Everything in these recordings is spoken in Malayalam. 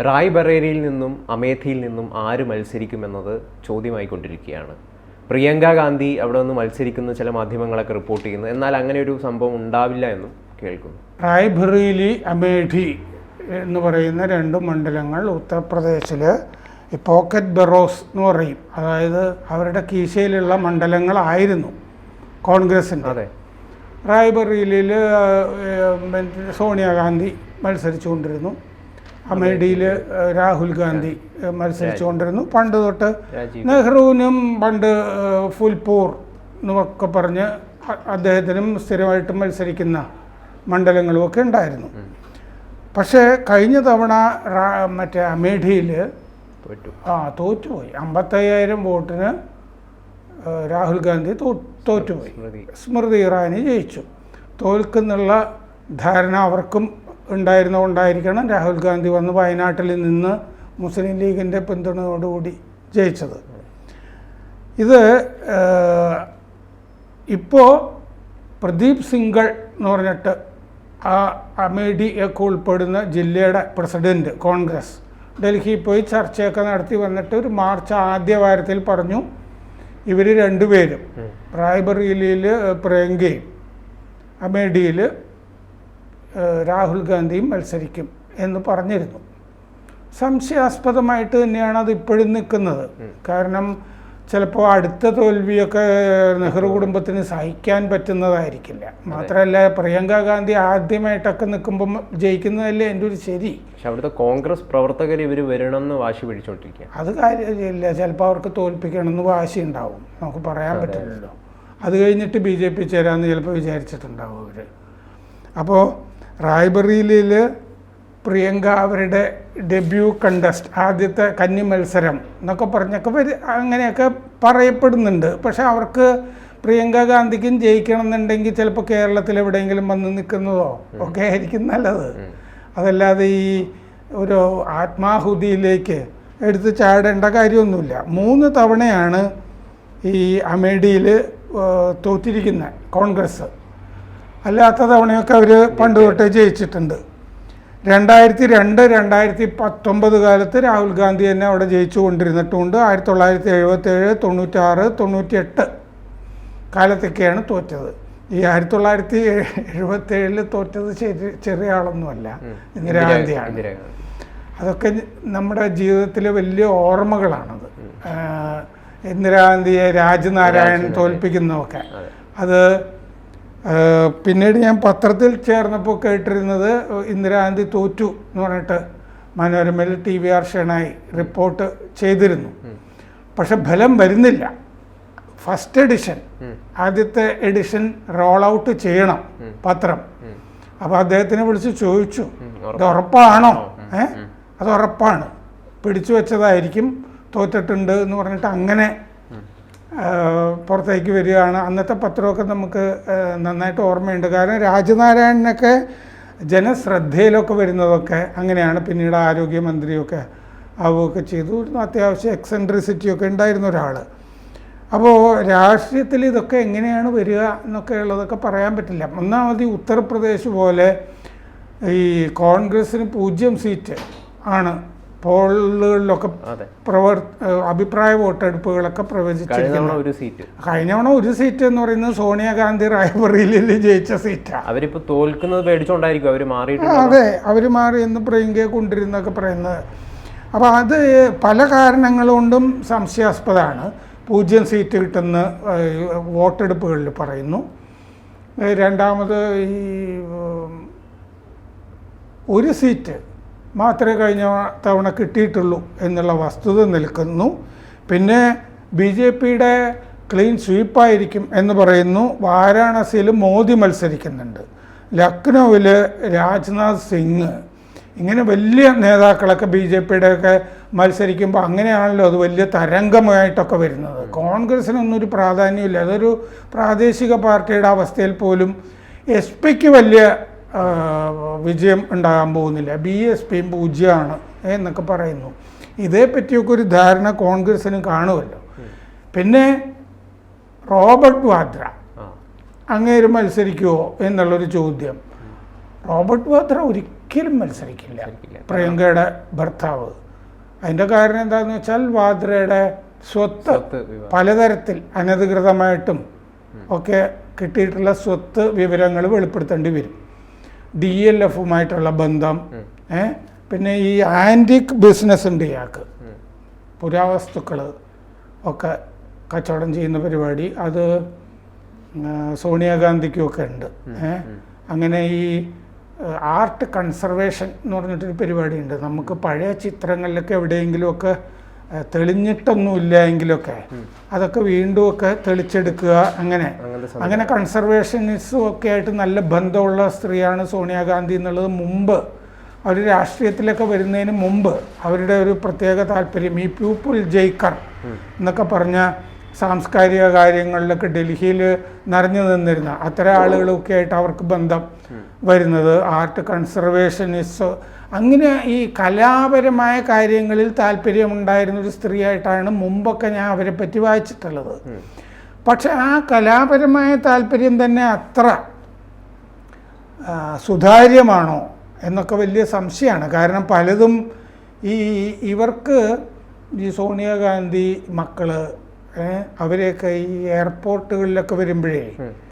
റായ് ബറേരിയിൽ നിന്നും അമേഠിയിൽ നിന്നും ആര് മത്സരിക്കുമെന്നത് ചോദ്യമായിക്കൊണ്ടിരിക്കുകയാണ്. പ്രിയങ്ക ഗാന്ധി അവിടെ നിന്ന് മത്സരിക്കുന്ന ചില മാധ്യമങ്ങളൊക്കെ റിപ്പോർട്ട് ചെയ്യുന്നു. എന്നാൽ അങ്ങനെ ഒരു സംഭവം ഉണ്ടാവില്ല എന്നും കേൾക്കുന്നു. റായ്ബറേലി അമേഠി എന്ന് പറയുന്ന രണ്ട് മണ്ഡലങ്ങൾ ഉത്തർപ്രദേശിൽ പോക്കറ്റ് ബെറോസ് എന്ന് പറയും. അതായത് അവരുടെ കീശയിലുള്ള മണ്ഡലങ്ങളായിരുന്നു കോൺഗ്രസിന്റെ. അതെ. റായ്ബറേലിയിൽ സോണിയാഗാന്ധി മത്സരിച്ചുകൊണ്ടിരുന്നു. അമേഠിയിൽ രാഹുൽ ഗാന്ധി മത്സരിച്ചു മത്സരിച്ചുകൊണ്ടിരുന്നു. പണ്ട് തൊട്ട് നെഹ്റുവിനും പണ്ട് ഫുൽപൂർ എന്നൊക്കെ പറഞ്ഞ് അദ്ദേഹത്തിനും സ്ഥിരമായിട്ട് മത്സരിക്കുന്ന മണ്ഡലങ്ങളുമൊക്കെ ഉണ്ടായിരുന്നു. പക്ഷേ കഴിഞ്ഞ തവണ മറ്റേ അമേഠിയിൽ ആ തോറ്റുപോയി. അമ്പത്തയ്യായിരം വോട്ടിന് രാഹുൽ ഗാന്ധി തോ തോറ്റുപോയി. സ്മൃതി ഇറാനി ജയിച്ചു. തോൽക്കുന്നുള്ള ധാരണ അവർക്കും ഉണ്ടായിരുന്നുകൊണ്ടായിരിക്കണം രാഹുൽ ഗാന്ധി വന്ന് വയനാട്ടിൽ നിന്ന് മുസ്ലിം ലീഗിന്റെ പിന്തുണയോടുകൂടി ജയിച്ചത്. ഇത് ഇപ്പോൾ പ്രദീപ് സിംഗൾ എന്ന് പറഞ്ഞിട്ട് ആ അമേഡിയൊക്കെ ഉൾപ്പെടുന്ന ജില്ലയുടെ പ്രസിഡന്റ് കോൺഗ്രസ് ഡൽഹിയിൽ പോയി ചർച്ചയൊക്കെ നടത്തി വന്നിട്ട് ഒരു മാർച്ച് ആദ്യ വാരത്തിൽ പറഞ്ഞു ഇവർ രണ്ടുപേരും റായ്ബറേലിയിൽ പ്രിയങ്കയും അമേഠിയിൽ രാഹുൽ ഗാന്ധിയും മത്സരിക്കും എന്ന് പറഞ്ഞിരുന്നു. സംശയാസ്പദമായിട്ട് തന്നെയാണ് അത് ഇപ്പോഴും നിൽക്കുന്നത്. കാരണം ചിലപ്പോൾ അടുത്ത തോൽവിയൊക്കെ നെഹ്റു കുടുംബത്തിന് സഹിക്കാൻ പറ്റുന്നതായിരിക്കില്ല. മാത്രമല്ല പ്രിയങ്ക ഗാന്ധി ആദ്യമായിട്ടൊക്കെ നിൽക്കുമ്പോൾ ജയിക്കുന്നതല്ലേ എന്റെ ഒരു ശരി. പക്ഷെ അവിടുത്തെ കോൺഗ്രസ് പ്രവർത്തകർ ഇവർ വരണമെന്ന് വാശി പിടിച്ചോണ്ടിരിക്കുക അത് കാര്യമില്ല. ചിലപ്പോൾ അവർക്ക് തോൽപ്പിക്കണമെന്ന് വാശി ഉണ്ടാവും. നമുക്ക് പറയാൻ പറ്റില്ലല്ലോ. അത് കഴിഞ്ഞിട്ട് ബി ജെ പി ചേരാമെന്ന് ചിലപ്പോൾ വിചാരിച്ചിട്ടുണ്ടാവും അവർ അപ്പോൾ റായ്ബറേലിയിൽ പ്രിയങ്ക അവരുടെ ഡെബ്യൂ കണ്ടസ്റ്റ് ആദ്യത്തെ കന്നി മത്സരം എന്നൊക്കെ പറഞ്ഞൊക്കെ വരി അങ്ങനെയൊക്കെ പറയപ്പെടുന്നുണ്ട്. പക്ഷേ അവർക്ക് പ്രിയങ്ക ഗാന്ധിക്കും ജയിക്കണം എന്നുണ്ടെങ്കിൽ ചിലപ്പോൾ കേരളത്തിൽ എവിടെയെങ്കിലും വന്ന് നിൽക്കുന്നതോ ഒക്കെ ആയിരിക്കും നല്ലത്. അതല്ലാതെ ഈ ഒരു ആത്മാഹുതിയിലേക്ക് എടുത്ത് ചാടേണ്ട കാര്യമൊന്നുമില്ല. മൂന്ന് തവണയാണ് ഈ അമേഠിയിൽ തോറ്റിരിക്കുന്ന കോൺഗ്രസ്. അല്ലാത്ത തവണയൊക്കെ അവർ പണ്ട് തൊട്ടേ ജയിച്ചിട്ടുണ്ട്. രണ്ടായിരത്തി രണ്ട് രണ്ടായിരത്തി പത്തൊമ്പത് കാലത്ത് രാഹുൽ ഗാന്ധി തന്നെ അവിടെ ജയിച്ചു കൊണ്ടിരുന്നിട്ടുമുണ്ട് ആയിരത്തി തൊള്ളായിരത്തി എഴുപത്തേഴ് തൊണ്ണൂറ്റാറ് തൊണ്ണൂറ്റിയെട്ട് കാലത്തൊക്കെയാണ് തോറ്റത്. ഈ ആയിരത്തി തൊള്ളായിരത്തി എഴുപത്തേഴിൽ തോറ്റത് ശരി ചെറിയ ആളൊന്നുമല്ല. ഇന്ദിരാഗാന്ധിയാണ് ഇന്ദിരാഗാന്ധി അതൊക്കെ നമ്മുടെ ജീവിതത്തിലെ വലിയ ഓർമ്മകളാണത്. ഇന്ദിരാഗാന്ധിയെ രാജനാരായൺ തോൽപ്പിക്കുന്നതൊക്കെ. അത് പിന്നീട് ഞാൻ പത്രത്തിൽ ചേർന്നപ്പോൾ കേട്ടിരുന്നത് ഇന്ദിരാഗാന്ധി തോറ്റു എന്ന് പറഞ്ഞിട്ട് മനോരമയിൽ T V R Shenoy report ചെയ്തിരുന്നു. പക്ഷെ ഫലം വരുന്നില്ല. ഫസ്റ്റ് എഡിഷൻ ആദ്യത്തെ എഡിഷൻ റോൾ ഔട്ട് ചെയ്യണം പത്രം. അപ്പോൾ അദ്ദേഹത്തിനെ വിളിച്ച് ചോദിച്ചു ഇത് ഉറപ്പാണോ? ഏ? അത് ഉറപ്പാണ്. പിടിച്ചു വെച്ചതായിരിക്കും തോറ്റിട്ടുണ്ട് എന്ന് പറഞ്ഞിട്ട് അങ്ങനെ പുറത്തേക്ക് വരികയാണ്. അന്നത്തെ പത്രമൊക്കെ നമുക്ക് നന്നായിട്ട് ഓർമ്മയുണ്ട്. കാരണം രാജനാരായണനൊക്കെ ജനശ്രദ്ധയിലൊക്കെ വരുന്നതൊക്കെ അങ്ങനെയാണ്. പിന്നീട് ആരോഗ്യമന്ത്രിയൊക്കെ ആവുകയൊക്കെ ചെയ്തു. അത്യാവശ്യം എക്സെൻട്രിസിറ്റിയൊക്കെ ഉണ്ടായിരുന്ന ഒരാൾ അപ്പോൾ രാഷ്ട്രീയത്തിൽ ഇതൊക്കെ എങ്ങനെയാണ് വരിക എന്നൊക്കെ ഉള്ളതൊക്കെ പറയാൻ പറ്റില്ല. ഒന്നാമത് ഉത്തർപ്രദേശ് പോലെ ഈ കോൺഗ്രസ്സിന് പൂജ്യം സീറ്റ് ആണ് പോളുകളിലൊക്കെ പ്രവർ അഭിപ്രായ വോട്ടെടുപ്പുകളൊക്കെ പ്രവചിച്ചിരിക്കുന്നു. ഒരു സീറ്റ്. കഴിഞ്ഞ തവണ ഒരു സീറ്റ് എന്ന് പറയുന്നത് സോണിയാഗാന്ധി റായ്ബറേലിയിൽ ജയിച്ച സീറ്റാണ് അവരിപ്പോ തോൽക്കുന്നത് പേടിച്ചോണ്ടായിരിക്കും അവർ മാറി അതെ അവർ മാറി എന്ന് പ്രിയങ്കയെ കൊണ്ടിരുന്നൊക്കെ പറയുന്നത്. അപ്പോൾ അത് പല കാരണങ്ങൾ കൊണ്ടും സംശയാസ്പദമാണ്. പൂജ്യം സീറ്റ് കിട്ടുന്ന വോട്ടെടുപ്പുകളിൽ പറയുന്നു. രണ്ടാമത് ഈ ഒരു സീറ്റ് മാത്രമേ കഴിഞ്ഞ തവണ കിട്ടിയിട്ടുള്ളൂ എന്നുള്ള വസ്തുത നിൽക്കുന്നു. പിന്നെ ബി ജെ പിയുടെ ക്ലീൻ സ്വീപ്പായിരിക്കും എന്ന് പറയുന്നു. വാരാണസിയിൽ മോദി മത്സരിക്കുന്നുണ്ട്. ലക്നൗവിൽ രാജ്നാഥ് സിംഗ്. ഇങ്ങനെ വലിയ നേതാക്കളൊക്കെ ബി ജെ പിയുടെ ഒക്കെ മത്സരിക്കുമ്പോൾ അങ്ങനെയാണല്ലോ അത് വലിയ തരംഗമായിട്ടൊക്കെ വരുന്നത്. കോൺഗ്രസ്സിനൊന്നും ഒരു പ്രാധാന്യമില്ല. അതൊരു പ്രാദേശിക പാർട്ടിയുടെ അവസ്ഥയിൽ പോലും എസ് പിക്ക് വലിയ വിജയം ഉണ്ടാകാൻ പോകുന്നില്ല. ബി എസ് പിയും പൂജ്യമാണ് എന്നൊക്കെ പറയുന്നു. ഇതേപ്പറ്റിയൊക്കെ ഒരു ധാരണ കോൺഗ്രസ്സിന് കാണുമല്ലോ. പിന്നെ റോബർട്ട് വാദ്ര അങ്ങേര് മത്സരിക്കുമോ എന്നുള്ളൊരു ചോദ്യം. റോബർട്ട് വാദ്ര ഒരിക്കലും മത്സരിക്കില്ല. പ്രിയങ്കയുടെ ഭർത്താവ്. അതിന്റെ കാരണം എന്താണെന്ന് വെച്ചാൽ വാദ്രയുടെ സ്വത്ത് പലതരത്തിൽ അനധികൃതമായിട്ടും ഒക്കെ കിട്ടിയിട്ടുള്ള സ്വത്ത് വിവരങ്ങൾ വെളിപ്പെടുത്തേണ്ടി വരും. ഡി എൽ എഫുമായിട്ടുള്ള ബന്ധം ഏ? പിന്നെ ഈ ആന്റിക് ബിസിനസ് ഉണ്ട് ഇയാൾക്ക്. പുരാവസ്തുക്കൾ ഒക്കെ കച്ചവടം ചെയ്യുന്ന പരിപാടി. അത് സോണിയാഗാന്ധിക്കും ഒക്കെ ഉണ്ട് ഏ? അങ്ങനെ ഈ ആർട്ട് കൺസർവേഷൻ എന്ന് പറഞ്ഞിട്ടൊരു പരിപാടിയുണ്ട് നമുക്ക് പഴയ ചിത്രങ്ങളിലൊക്കെ എവിടെയെങ്കിലുമൊക്കെ തെളിഞ്ഞിട്ടൊന്നുമില്ല എങ്കിലൊക്കെ. അതൊക്കെ വീണ്ടും ഒക്കെ തെളിച്ചെടുക്കുക അങ്ങനെ. അങ്ങനെ കൺസർവേഷനിസ്റ്റും ഒക്കെ ആയിട്ട് നല്ല ബന്ധമുള്ള സ്ത്രീയാണ് സോണിയാഗാന്ധി എന്നുള്ളത് മുമ്പ്. അവർ രാഷ്ട്രീയത്തിലൊക്കെ വരുന്നതിന് മുമ്പ് അവരുടെ ഒരു പ്രത്യേക താല്പര്യം ഈ പ്യൂപ്പിൾ ജയ്ക്കർ എന്നൊക്കെ പറഞ്ഞ സാംസ്കാരിക കാര്യങ്ങളിലൊക്കെ ഡൽഹിയിൽ നിറഞ്ഞു നിന്നിരുന്ന അത്തരം ആളുകളൊക്കെ ആയിട്ട് അവർക്ക് ബന്ധം വരുന്നത്. ആർട്ട് കൺസർവേഷനിസ്റ്റ് അങ്ങനെ ഈ കലാപരമായ കാര്യങ്ങളിൽ താല്പര്യമുണ്ടായിരുന്ന ഒരു സ്ത്രീയായിട്ടാണ് മുമ്പൊക്കെ ഞാൻ അവരെ പറ്റി വായിച്ചിട്ടുള്ളത്. പക്ഷെ ആ കലാപരമായ താല്പര്യം തന്നെ അത്ര സുതാര്യമാണോ എന്നൊക്കെ വലിയ സംശയമാണ്. കാരണം പലതും ഈ ഇവർക്ക് ഈ സോണിയാഗാന്ധി മക്കൾ അവരെയൊക്കെ ഈ എയർപോർട്ടുകളിലൊക്കെ വരുമ്പോഴേ.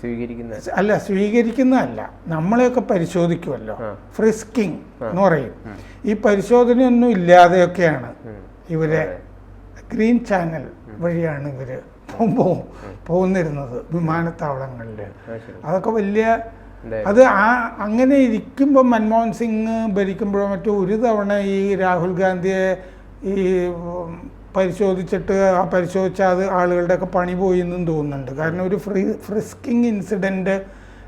സ്വീകരിക്കുന്ന അല്ല സ്വീകരിക്കുന്നതല്ല. നമ്മളെയൊക്കെ പരിശോധിക്കുമല്ലോ. ഫ്രിസ്കിങ് എന്ന് പറയും. ഈ പരിശോധനയൊന്നും ഇല്ലാതെയൊക്കെയാണ് ഇവരെ ഗ്രീൻ ചാനൽ വഴിയാണ് ഇവർ പോകുന്നിരുന്നത് വിമാനത്താവളങ്ങളിൽ അതൊക്കെ വലിയ അത്. ആ അങ്ങനെ ഇരിക്കുമ്പോൾ മൻമോഹൻ സിംഗ് ഭരിക്കുമ്പോഴോ മറ്റോ ഒരു തവണ ഈ രാഹുൽ ഗാന്ധിയെ ഈ പരിശോധിച്ചിട്ട് ആ പരിശോധിച്ച അത് ആളുകളുടെയൊക്കെ പണി പോയി എന്നും തോന്നുന്നുണ്ട്. കാരണം ഒരു ഫ്രീ ഫ്രിസ്കിങ് ഇൻസിഡന്റ്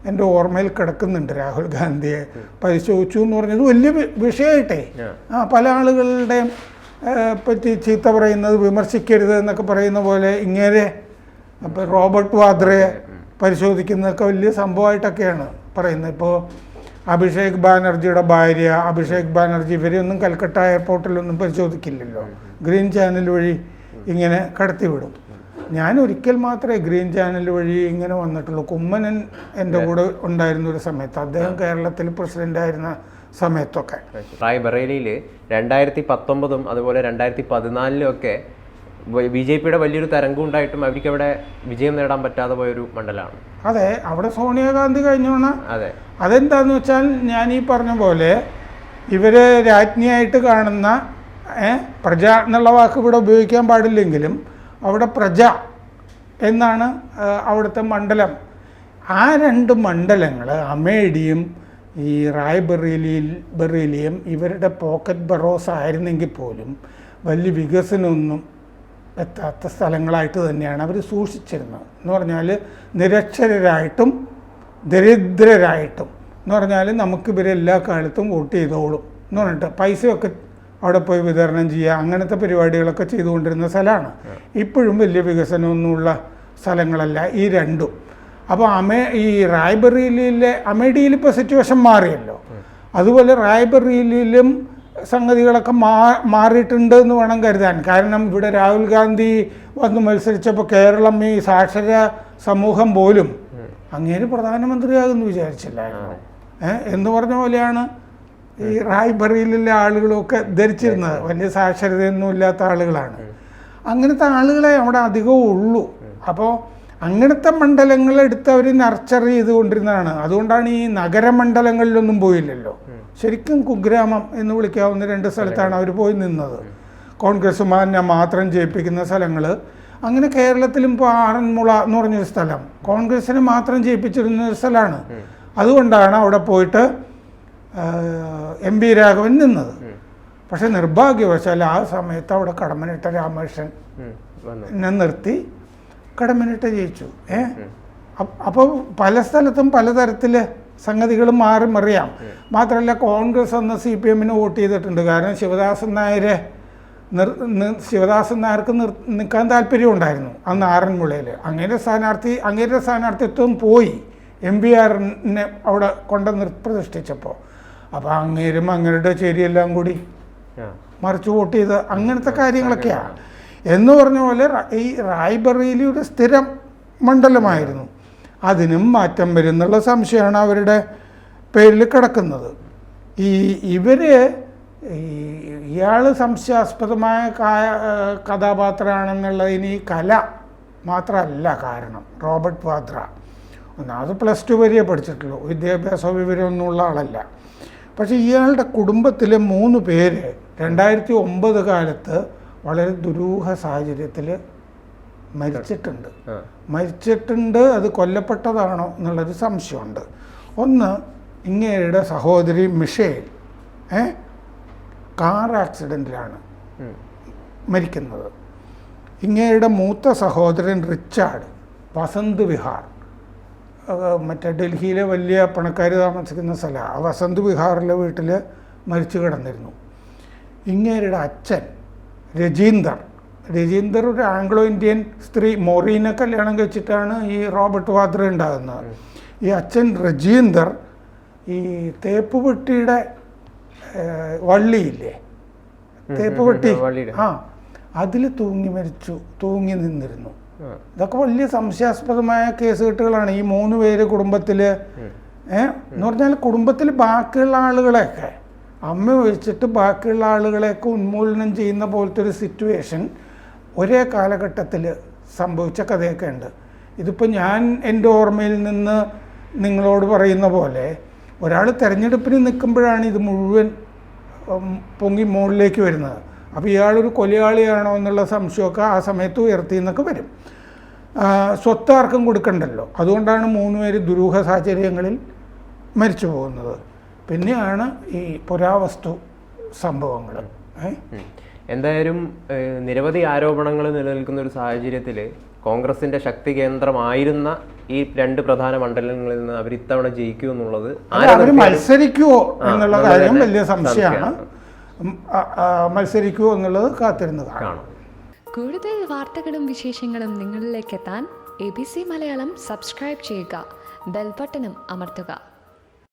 എന്റെ ഓർമ്മയിൽ കിടക്കുന്നുണ്ട് രാഹുൽ ഗാന്ധിയെ. പരിശോധിച്ചു എന്ന് പറഞ്ഞത് വലിയ വിഷയമായിട്ടേ ആ. ആ പല ആളുകളുടെയും പറ്റി ചീത്ത പറയുന്നത് വിമർശിക്കരുത് എന്നൊക്കെ പറയുന്ന പോലെ ഇങ്ങനെ അപ്പോൾ റോബർട്ട് വാദ്രയെ പരിശോധിക്കുന്നതൊക്കെ വലിയ സംഭവമായിട്ടൊക്കെയാണ് പറയുന്നത്. ഇപ്പോൾ അഭിഷേക് ബാനർജിയുടെ ഭാര്യ അഭിഷേക് ബാനർജി ഇവരെയൊന്നും കൽക്കട്ട എയർപോർട്ടിലൊന്നും പരിശോധിക്കില്ലല്ലോ. ഗ്രീൻ ചാനൽ വഴി ഇങ്ങനെ കടത്തിവിടും. ഞാൻ ഒരിക്കൽ മാത്രമേ ഗ്രീൻ ചാനൽ വഴി ഇങ്ങനെ വന്നിട്ടുള്ളൂ. കുമ്മനൻ എന്റെ കൂടെ ഉണ്ടായിരുന്ന ഒരു സമയത്ത് അദ്ദേഹം കേരളത്തിൽ പ്രസിഡന്റ് ആയിരുന്ന സമയത്തൊക്കെ. റായ് ബറേലിയിൽ രണ്ടായിരത്തി പത്തൊമ്പതും അതുപോലെ രണ്ടായിരത്തി പതിനാലിലും ഒക്കെ ബി ജെ പിയുടെ വലിയൊരു തരംഗം ഉണ്ടായിട്ടും അവർക്ക് അവിടെ വിജയം നേടാൻ പറ്റാതെ പോയൊരു മണ്ഡലമാണ്. അതെ അവിടെ സോണിയാഗാന്ധി കഴിഞ്ഞോണ? അതെ. അതെന്താന്ന് വെച്ചാൽ ഞാൻ ഈ പറഞ്ഞ പോലെ ഇവർ രാജ്ഞിയായിട്ട് കാണുന്ന പ്രജ എന്നുള്ള വാക്ക് ഇവിടെ ഉപയോഗിക്കാൻ പാടില്ലെങ്കിലും അവിടെ പ്രജ എന്നാണ് അവിടുത്തെ മണ്ഡലം. ആ രണ്ട് മണ്ഡലങ്ങൾ അമേഡിയും ഈ റായ് ബറേലിയിൽ ബറേലിയും ഇവരുടെ പോക്കറ്റ് ബറോസ് ആയിരുന്നെങ്കിൽ പോലും വലിയ വികസനമൊന്നും എത്താത്ത സ്ഥലങ്ങളായിട്ട് തന്നെയാണ് അവർ സൂക്ഷിച്ചിരുന്നത്. എന്ന് പറഞ്ഞാൽ നിരക്ഷരരായിട്ടും ദരിദ്രരായിട്ടും എന്ന് പറഞ്ഞാൽ നമുക്ക് ഇവരെ എല്ലാ കാലത്തും വോട്ട് ചെയ്തോളും എന്ന് പറഞ്ഞിട്ട് പൈസയൊക്കെ അവിടെ പോയി വിതരണം ചെയ്യുക അങ്ങനത്തെ പരിപാടികളൊക്കെ ചെയ്തുകൊണ്ടിരുന്ന സ്ഥലമാണ്. ഇപ്പോഴും വലിയ വികസനമൊന്നുമുള്ള സ്ഥലങ്ങളല്ല ഈ രണ്ടും. അപ്പോൾ അമേ ഈ റായ്ബറേലിയിലെ അമേഡിയിൽ ഇപ്പോൾ സിറ്റുവേഷൻ മാറിയല്ലോ. അതുപോലെ റായ്ബറേലിയിലും സംഗതികളൊക്കെ മാ മാറിയിട്ടുണ്ട് എന്ന് വേണം കരുതാൻ. കാരണം ഇവിടെ രാഹുൽ ഗാന്ധി വന്ന് മത്സരിച്ചപ്പോൾ കേരളം ഈ സാക്ഷര സമൂഹം പോലും അങ്ങേര് പ്രധാനമന്ത്രിയാകുമെന്ന് വിചാരിച്ചില്ലായിരുന്നു. ഏഹ് എന്ന് പറഞ്ഞ പോലെയാണ് ഈ റായ്ബറിയിലുള്ള ആളുകളൊക്കെ ധരിച്ചിരുന്നത്. വലിയ സാക്ഷരതയൊന്നും ഇല്ലാത്ത ആളുകളാണ്. അങ്ങനത്തെ ആളുകളെ അവിടെ അധികവും ഉള്ളൂ. അപ്പോൾ അങ്ങനത്തെ മണ്ഡലങ്ങൾ എടുത്ത് അവർ നർച്ചർ ചെയ്തുകൊണ്ടിരുന്നതാണ്. അതുകൊണ്ടാണ് ഈ നഗരമണ്ഡലങ്ങളിലൊന്നും പോയില്ലല്ലോ. ശരിക്കും കുഗ്രാമം എന്ന് വിളിക്കാവുന്ന രണ്ട് സ്ഥലത്താണ് അവർ പോയി നിന്നത്. കോൺഗ്രസ്സുമാരനെ മാത്രം ജയിപ്പിക്കുന്ന സ്ഥലങ്ങൾ. അങ്ങനെ കേരളത്തിലും ഇപ്പോൾ ആറന്മുള എന്ന് പറഞ്ഞൊരു സ്ഥലം. കോൺഗ്രസ്സിനെ മാത്രം ജയിപ്പിച്ചിരുന്ന ഒരു സ്ഥലമാണ്. അതുകൊണ്ടാണ് അവിടെ പോയിട്ട് എം പി രാഘവൻ നിന്നത്. പക്ഷെ നിർഭാഗ്യവശാൽ ആ സമയത്ത് അവിടെ കടമനിട്ട രാമകൃഷ്ണൻ നിർത്തി. കടമനിട്ട് ജയിച്ചു. ഏ? അപ്പോൾ പല സ്ഥലത്തും പലതരത്തിൽ സംഗതികൾ മാറി മറിയാം. മാത്രമല്ല കോൺഗ്രസ് അന്ന് സി പി എമ്മിന് വോട്ട് ചെയ്തിട്ടുണ്ട്. കാരണം ശിവദാസൻ നായരെ നിർ ശിവദാസൻ നായർക്ക് നിർ നിൽക്കാൻ താല്പര്യമുണ്ടായിരുന്നു അന്ന് ആറന്മുളയിൽ അങ്ങനെ സ്ഥാനാർത്ഥി അങ്ങേരുടെ സ്ഥാനാർത്ഥിത്വം പോയി എം പി ആറിനെ അവിടെ കൊണ്ട് നിർപ്രതിഷ്ഠിച്ചപ്പോൾ അപ്പോൾ അങ്ങേരും അങ്ങേരുടെ ചേരിയെല്ലാം കൂടി മറിച്ച് വോട്ട് ചെയ്ത് അങ്ങനത്തെ കാര്യങ്ങളൊക്കെയാണ് എന്ന് പറഞ്ഞ പോലെ ഈ റായ്ബറേലി ഒരു സ്ഥിരം മണ്ഡലമായിരുന്നു. അതിനും മാറ്റം വരുന്നുള്ള സംശയമാണ് അവരുടെ പേരിൽ കിടക്കുന്നത്. ഈ ഇവർ ഈ ഇയാൾ സംശയാസ്പദമായ കഥാപാത്രമാണെന്നുള്ളതിന് ഈ കല മാത്രമല്ല കാരണം. റോബർട്ട് വാദ്ര. ഒന്നാമത് പ്ലസ് ടു വരെയേ പഠിച്ചിട്ടുള്ളൂ. വിദ്യാഭ്യാസ വിവരമൊന്നുമുള്ള ആളല്ല. പക്ഷേ ഇയാളുടെ കുടുംബത്തിലെ മൂന്ന് പേര് രണ്ടായിരത്തി ഒമ്പത് കാലത്ത് വളരെ ദുരൂഹ സാഹചര്യത്തിൽ മരിച്ചിട്ടുണ്ട്. മരിച്ചിട്ടുണ്ട് അത് കൊല്ലപ്പെട്ടതാണോ എന്നുള്ളൊരു സംശയമുണ്ട്. ഒന്ന് ഇങ്ങയുടെ സഹോദരി മിഷേൽ ഏ കാർ ആക്സിഡന്റിലാണ് മരിക്കുന്നത്. ഇങ്ങയുടെ മൂത്ത സഹോദരൻ റിച്ചാർഡ് വസന്ത് വിഹാർ മറ്റേ ഡൽഹിയിലെ വലിയ പണക്കാർ താമസിക്കുന്ന സ്ഥലമാണ് ആ വസന്ത് വിഹാറിലെ വീട്ടിൽ മരിച്ചു കിടന്നിരുന്നു. ഇങ്ങേരുടെ അച്ഛൻ രജീന്ദർ. രജീന്ദർ ഒരു ആംഗ്ലോ ഇന്ത്യൻ സ്ത്രീ മൊറീനെ കല്യാണം കഴിച്ചിട്ടാണ് ഈ റോബർട്ട് വാദ്ര ഉണ്ടാകുന്നത്. ഈ അച്ഛൻ രജീന്ദർ ഈ തേപ്പുപെട്ടിയുടെ വള്ളിയില്ലേ? തേപ്പുപെട്ടി ആ അതിൽ തൂങ്ങി മരിച്ചു തൂങ്ങി നിന്നിരുന്നു. ഇതൊക്കെ വലിയ സംശയാസ്പദമായ കേസുകെട്ടുകളാണ് ഈ മൂന്ന് പേര് കുടുംബത്തിൽ ഏഹ് എന്ന് പറഞ്ഞാൽ കുടുംബത്തിൽ ബാക്കിയുള്ള ആളുകളെയൊക്കെ അമ്മ ഒഴിച്ചിട്ട് ബാക്കിയുള്ള ആളുകളെയൊക്കെ ഉന്മൂലനം ചെയ്യുന്ന പോലത്തെ ഒരു സിറ്റുവേഷൻ ഒരേ കാലഘട്ടത്തിൽ സംഭവിച്ച കഥയൊക്കെ ഉണ്ട്. ഇതിപ്പോൾ ഞാൻ എന്റെ ഓർമ്മയിൽ നിന്ന് നിങ്ങളോട് പറയുന്ന പോലെ ഒരാൾ തിരഞ്ഞെടുപ്പിന് നിൽക്കുമ്പോഴാണ് ഇത് മുഴുവൻ പൊങ്ങി മുകളിലേക്ക് വരുന്നത്. അപ്പോൾ ഇയാളൊരു കൊലയാളിയാണോ എന്നുള്ള സംശയമൊക്കെ ആ സമയത്ത് ഉയർത്തി എന്നൊക്കെ വരും. സ്വത്ത് ആർക്കും കൊടുക്കണ്ടല്ലോ. അതുകൊണ്ടാണ് മൂന്ന് പേര് ദുരൂഹ സാഹചര്യങ്ങളിൽ മരിച്ചു പോകുന്നത്. പിന്നെയാണ് ഈ പുരാവസ്തു സംഭവങ്ങൾ. എന്തായാലും നിരവധി ആരോപണങ്ങൾ നിലനിൽക്കുന്ന ഒരു സാഹചര്യത്തിൽ കോൺഗ്രസിന്റെ ശക്തി കേന്ദ്രമായിരുന്ന ഈ രണ്ട് പ്രധാന മണ്ഡലങ്ങളിൽ നിന്ന് അവർ ഇത്തവണ ജയിക്കൂ എന്നുള്ളത് അവർ മത്സരിക്കുമോ എന്നുള്ള കാര്യം വലിയ സംശയമാണ്. മത്സരിക്കുമോ എന്നുള്ളത് കാത്തിരുന്ന് കാണാം. കൂടുതൽ വാർത്തകളും വിശേഷങ്ങളും നിങ്ങളിലേക്ക് എത്താൻ A B C Malayalam subscribe ചെയ്യുക. ബെൽബട്ടനും അമർത്തുക.